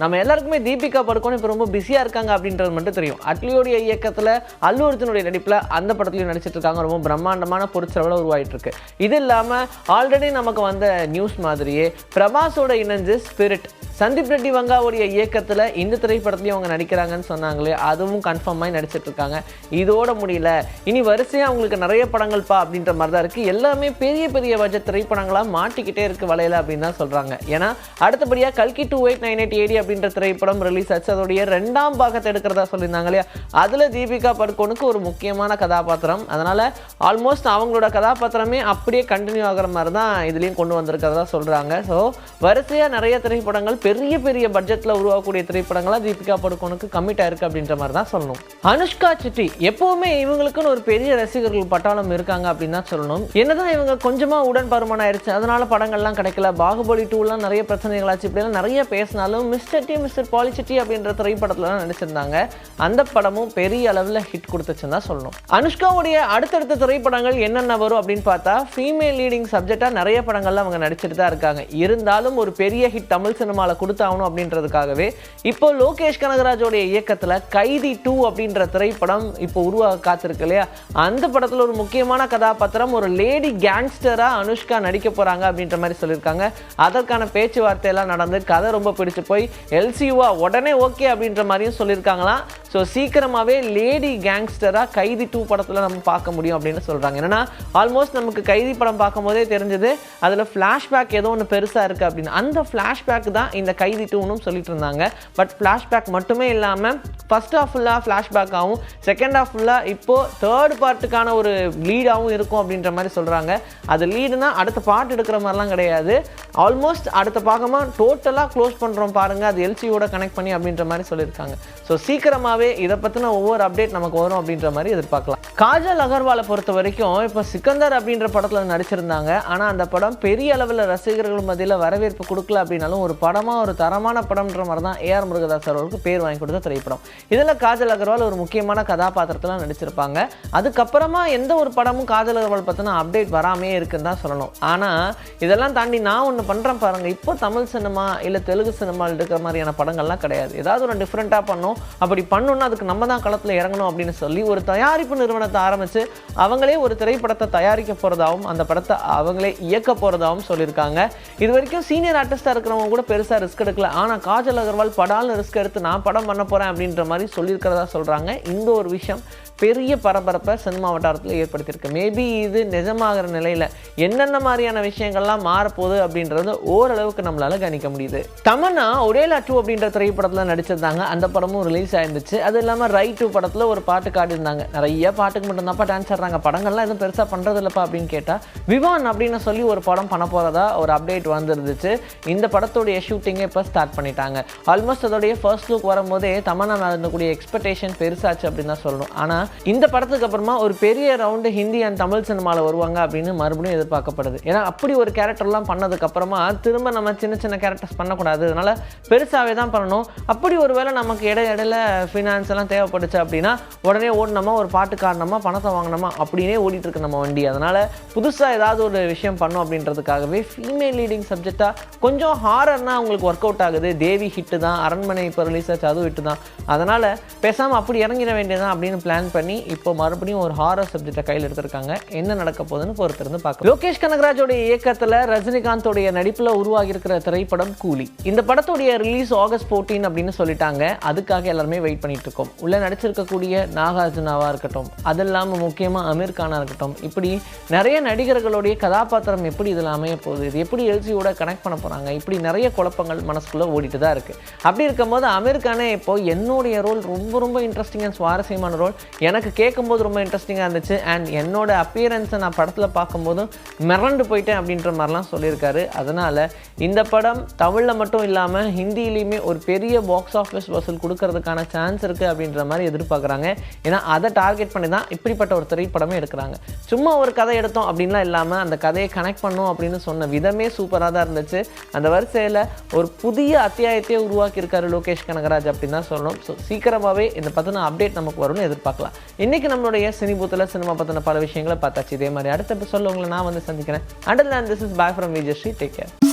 நம்ம எல்லாருக்குமே தீபிகா படுக்கோன் இப்போ ரொம்ப பிஸியாக இருக்காங்க அப்படின்றது மட்டும் தெரியும். அட்லியோடைய இயக்கத்தில் அல்லு அர்ஜுனுடைய நடிப்பில் அந்த படத்துலையும் நடிச்சிட்டு இருக்காங்க. ரொம்ப பிரம்மாண்டமான பொருட்செலவில் உருவாகிட்டு இருக்கு. இது இல்லாமல் ஆல்ரெடி நமக்கு வந்த நியூஸ் மாதிரியே பிரபாஸோட இணைஞ்சு ஸ்பிரிட் சந்தீப் ரெட்டி வங்காவுடைய இயக்கத்தில் இந்த திரைப்படத்துலையும் அவங்க நடிக்கிறாங்கன்னு சொன்னாங்களே அதுவும் கன்ஃபார்மாகி நடிச்சிட்டு இருக்காங்க. இதோட முடியல. இனி வரிசையாக அவங்களுக்கு நிறைய படங்கள்ப்பா அப்படின்ற மாதிரி தான் இருக்குது எல்லாமே பெரிய பெரிய பட்ஜெட் திரைப்படங்களாக மாட்டிக்கிட்டே இருக்குது வலையில அப்படின்னு தான் சொல்கிறாங்க ஏன்னா அடுத்தபடியாக கல்கி two eight nine eight AD அப்படின்ற திரைப்படம் ரிலீஸ் ஆச்சு. அதோடைய ரெண்டாம் பாகத்தை எடுக்கிறதா சொல்லியிருந்தாங்க இல்லையா? அதில் தீபிகா படுகோனுக்கு ஒரு முக்கியமான கதாபாத்திரம். அதனால் ஆல்மோஸ்ட் அவங்களோட கதாபாத்திரமே அப்படியே கண்டினியூ ஆகிற மாதிரி தான் இதுலேயும் கொண்டு வந்திருக்கிறதா சொல்கிறாங்க ஸோ வரிசையாக நிறைய திரைப்படங்கள் பெரிய பெரிய பட்ஜெட்டில் உருவாகக்கூடிய திரைப்படங்களாக தீபிகா படுகோனுக்கு கமிட் ஆயிருக்கு அப்படின்ற மாதிரி தான் சொல்லணும். அனுஷ்கா சிட்டி எப்போவுமே இவங்களுக்குன்னு ஒரு பெரிய ரசிகர்கள் பட்டாளம் இருக்காங்க அப்படின்னு தான் சொல்லணும். என்னதான் இவங்க கொஞ்சமாக உடன் பருமன் ஆயிடுச்சு அதனால படங்கள்லாம் கிடைக்கல. பாகுபலி டூலாம் நிறைய பிரச்சனைகள் ஆச்சு. இப்படிலாம் நிறைய பேசினாலும் மிஸ்டர் செட்டி மிஸ்டர் பாலிசிட்டி அப்படின்ற திரைப்படத்துலலாம் நடிச்சிருந்தாங்க. அந்த படமும் பெரிய அளவில் ஹிட் கொடுத்துச்சுன்னு தான் சொல்லணும். அனுஷ்காவுடைய அடுத்தடுத்த திரைப்படங்கள் என்னென்ன வரும் அப்படின்னு பார்த்தா ஃபீமேல் லீடிங் சப்ஜெக்டாக நிறைய படங்கள்ல அவங்க நடிச்சிட்டு தான் இருக்காங்க. இருந்தாலும் ஒரு பெரிய ஹிட் தமிழ் சினிமாவில் கொடுத்தாகணும் அப்படின்றதுக்காகவே இப்போ லோகேஷ் கனகராஜோடைய இயக்கத்தில் கைதி டூ அப்படின்ற திரைப்படம் இப்போ உருவாக காத்திருக்கு இல்லையா? அந்த படத்தில் ஒரு முக்கியமான கதாபாத்திரம் ஒரு லேடி கேங்ஸ்டராக அனுஷ்கா நடிக்க போகிறாங்க அப்படின்ற மாதிரி சொல்லியிருக்காங்க. அதற்கான பேச்சுவார்த்தையெல்லாம் நடந்து கதை ரொம்ப பிடிச்சு போய் எல்சியூவா உடனே ஓகே அப்படின்ற மாதிரியும் சொல்லியிருக்காங்களாம் ஸோ சீக்கிரமாகவே லேடி கேங்ஸ்டராக கைதி டூ படத்தில் நம்ம பார்க்க முடியும் அப்படின்னு சொல்கிறாங்க என்னென்னா ஆல்மோஸ்ட் நமக்கு கைதி படம் பார்க்கும் போதே தெரிஞ்சது அதில் ஃப்ளாஷ்பேக் ஏதோ ஒன்று பெருசாக இருக்குது அப்படின்னு. அந்த ஃப்ளாஷ்பேக் தான் இந்த கைதி டூனும் சொல்லிட்டு இருந்தாங்க. பட் ஃப்ளாஷ்பேக் மட்டுமே இல்லாமல் ஃபஸ்ட் ஹாஃப் ஃபுல்லாக ஃப்ளாஷ்பேக்காகவும் செகண்ட் ஹாஃப் ஃபுல்லாக இப்போது தேர்ட் பார்ட்டுக்கான ஒரு லீடாகவும் இருக்கும் அப்படின்ற மாதிரி சொல்கிறாங்க அது லீடுனா அடுத்த பார்ட் எடுக்கிற மாதிரிலாம் கிடையாது. ஆல்மோஸ்ட் அடுத்த பாகமாக டோட்டலாக க்ளோஸ் பண்ணுறோம் பாருங்கள் அது எல்சியோட கனெக்ட் பண்ணி அப்படின்ற மாதிரி சொல்லியிருக்காங்க. ஸோ சீக்கிரமாகவே இதை பற்றின ஒவ்வொரு அப்டேட் நமக்கு வரும் அப்படின்ற மாதிரி எதிர்பார்க்கலாம். காஜல் அகர்வாலை பொறுத்த வரைக்கும் இப்போ சிக்கந்தர் அப்படின்ற படத்தில் நடிச்சிருந்தாங்க. ஆனால் அந்த படம் பெரிய அளவில் ரசிகர்கள் மத்தியில் வரவேற்பு கொடுக்கல அப்படின்னாலும் ஒரு படமாக ஒரு தரமான படம்ன்ற மாதிரி தான் ஏஆர் முருகதாஸ் அவர்களுக்கு பேர் வாங்கி கொடுத்த திரைப்படம். இதில் காஜல் அகர்வால் ஒரு முக்கியமான கதாபாத்திரத்தில் நடிச்சிருப்பாங்க. அதுக்கப்புறமா எந்த ஒரு படமும் காஜல் அகர்வால் பற்றின அப்டேட் வராமே இருக்குன்னு தான் சொல்லணும். ஆனால் இதெல்லாம் தாண்டி நான் ஒன்று பண்ணுறேன் பாருங்கள் இப்போ தமிழ் சினிமா இல்லை தெலுங்கு சினிமாவில் இருக்கிற மாதிரியான படங்கள்லாம் கிடையாது. ஏதாவது ஒரு டிஃப்ரெண்ட்டாக பண்ணோம். அப்படி பண்ணணும்னா அதுக்கு நம்ம தான் களத்தில் இறங்கணும் அப்படின்னு சொல்லி ஒரு தயாரிப்பு நிறுவனம் படத்தை ஆரம்பித்து அவங்களே ஒரு திரைப்படத்தை தயாரிக்க போகிறதாகவும் அந்த படத்தை அவங்களே இயக்க போகிறதாகவும் சொல்லியிருக்காங்க. இது வரைக்கும் சீனியர் ஆர்டிஸ்டாக இருக்கிறவங்க கூட பெருசாக ரிஸ்க் எடுக்கல. ஆனால் காஜல் அகர்வால் படால்னு ரிஸ்க் எடுத்து நான் படம் பண்ண போகிறேன் அப்படின்ற மாதிரி சொல்லியிருக்கிறதா சொல்கிறாங்க இந்த ஒரு விஷயம் பெரிய பரபரப்பை சினிமா வட்டாரத்தில் ஏற்படுத்தியிருக்கு. மேபி இது நிஜமாகிற நிலையில் என்னென்ன மாதிரியான விஷயங்கள்லாம் மாறப்போகுது அப்படின்றது ஓரளவுக்கு நம்மளால் கணிக்க முடியுது. தமன்னா ஒரேலா டூ அப்படின்ற திரைப்படத்தில் நடிச்சிருந்தாங்க. அந்த படமும் ரிலீஸ் ஆயிருந்துச்சு. அது இல்லாமல் ரை டூ படத்தில் ஒரு பாட்டு காட்டியிருந்தாங்க. நிறைய பாட்டு பாட்டுக்கு மட்டும்தான்ப்பா டான்ஸ் ஆடுறாங்க. படங்கள்லாம் எதுவும் பெருசாக பண்ணுறது இல்லைப்பா அப்படின்னு கேட்டால் விவான் அப்படின்னு சொல்லி ஒரு படம் பண்ண போகிறதா ஒரு அப்டேட் வந்துருந்துச்சு. இந்த படத்துடைய ஷூட்டிங்கை இப்போ ஸ்டார்ட் பண்ணிட்டாங்க. ஆல்மோஸ்ட் அதோடைய ஃபர்ஸ்ட் லுக் வரும்போதே தமன்னா மேலே இருந்தக்கூடிய எக்ஸ்பெக்டேஷன் பெருசாச்சு அப்படின்னு தான் சொல்லணும். ஆனால் இந்த படத்துக்கு அப்புறமா ஒரு பெரிய ரவுண்டு ஹிந்தி அண்ட் தமிழ் சினிமாவில் வருவாங்க அப்படின்னு மறுபடியும் எதிர்பார்க்கப்படுது. ஏன்னா அப்படி ஒரு கேரக்டர்லாம் பண்ணதுக்கு அப்புறமா திரும்ப நம்ம சின்ன சின்ன கேரக்டர்ஸ் பண்ணக்கூடாது. அதனால பெருசாகவே தான் பண்ணணும். அப்படி ஒரு வேளை நமக்கு இட இடையில ஃபினான்ஸ் எல்லாம் தேவைப்படுச்சு அப்படின்னா உடனே ஓடணுமா ஒரு பாட்டு வாங்கினோமா பணத்தை வாங்கினோமா அப்படின்னே ஓடிட்டு இருக்கு நம்ம வண்டி. அதனால புதுசாக ஏதாவது ஒரு விஷயம் பண்ணோம் அப்படின்றதுக்காகவே ஃபீமேல் லீடிங் சப்ஜெக்டாக கொஞ்சம் ஹாரர்னா அவங்களுக்கு ஒர்க் அவுட் ஆகுது. தேவி ஹிட்டு தான் அரண்மனை இப்போ ரிலீஸ் ஆச்சு அதுவும் ஹிட்டு தான். அதனால் பேசாமல் அப்படி இறங்கிட வேண்டியதான் அப்படின்னு பிளான் பண்ணி இப்போ மறுபடியும் ஒரு ஹாரர் சப்ஜெக்டை கையில் எடுத்திருக்காங்க. என்ன நடக்க போகுதுன்னு பொறுத்திருந்து பார்க்கலாம். லோகேஷ் கனகராஜோடைய இயக்கத்தில் ரஜினிகாந்தோடைய நடிப்பில் உருவாகி இருக்கிற திரைப்படம் கூலி. இந்த படத்துடைய ரிலீஸ் ஆகஸ்ட் 14 அப்படின்னு சொல்லிட்டாங்க. அதுக்காக எல்லாருமே வெயிட் பண்ணிட்டு இருக்கோம். உள்ள நடிச்சிருக்கக்கூடிய நாகார்ஜுனாவாக இருக்கட்டும் அது இல்லாமல் முக்கியமாக அமீர் கானாக இருக்கட்டும். இப்படி நிறைய நடிகர்களுடைய கதாபாத்திரம் எப்படி இதில் அமைய போகுது? இது எப்படி எல்சியோட கனெக்ட் பண்ண போகிறாங்க இப்படி நிறைய குழப்பங்கள் மனசுக்குள்ளே ஓடிட்டு தான் இருக்குது அப்படி இருக்கும்போது அமீர் கானே இப்போது என்னுடைய ரோல் ரொம்ப ரொம்ப இன்ட்ரெஸ்டிங் அண்ட் சுவாரஸ்யமான ரோல் எனக்கு கேட்கும்போது ரொம்ப இன்ட்ரெஸ்டிங்காக இருந்துச்சு. அண்ட் என்னோட அப்பியரன்ஸை நான் படத்தில் பார்க்கும்போதும் மிரண்டு போயிட்டேன் அப்படின்ற மாதிரிலாம் சொல்லியிருக்காரு. அதனால் இந்த படம் தமிழில் மட்டும் இல்லாமல் ஹிந்திலையுமே ஒரு பெரிய பாக்ஸ் ஆஃபீஸ் வசூல் கொடுக்கறதுக்கான சான்ஸ் இருக்குது அப்படின்ற மாதிரி எதிர்பார்க்குறாங்க. ஏன்னா அதை டார்கெட் பண்ணி தான் இப்படிப்பட்ட ஒரு திரைப்படமே எடுக்கிறாங்க. சும்மா ஒரு கதை எடுத்தோம் அப்படின்லாம் இல்லாமல் அந்த கதையை கனெக்ட் பண்ணோம் அப்படின்னு சொன்ன விதமே சூப்பராக தான் இருந்துச்சு. அந்த வரிசையில் ஒரு புதிய அத்தியாயத்தையே உருவாக்கியிருக்காரு லோகேஷ் கனகராஜ் அப்படின்னு தான் சொல்லணும். ஸோ சீக்கிரமாகவே இந்த பற்றின அப்டேட் நமக்கு வரும்னு எதிர்பார்க்கலாம். இன்றைக்கி நம்மளுடைய சினிபூத்தில் சினிமா பற்றின பல விஷயங்களை பார்த்தாச்சு. இதே மாதிரி அடுத்த எபிசோட உங்களை நான் வந்து சந்திக்கிறேன். Until this is bye from Vijay Sri take care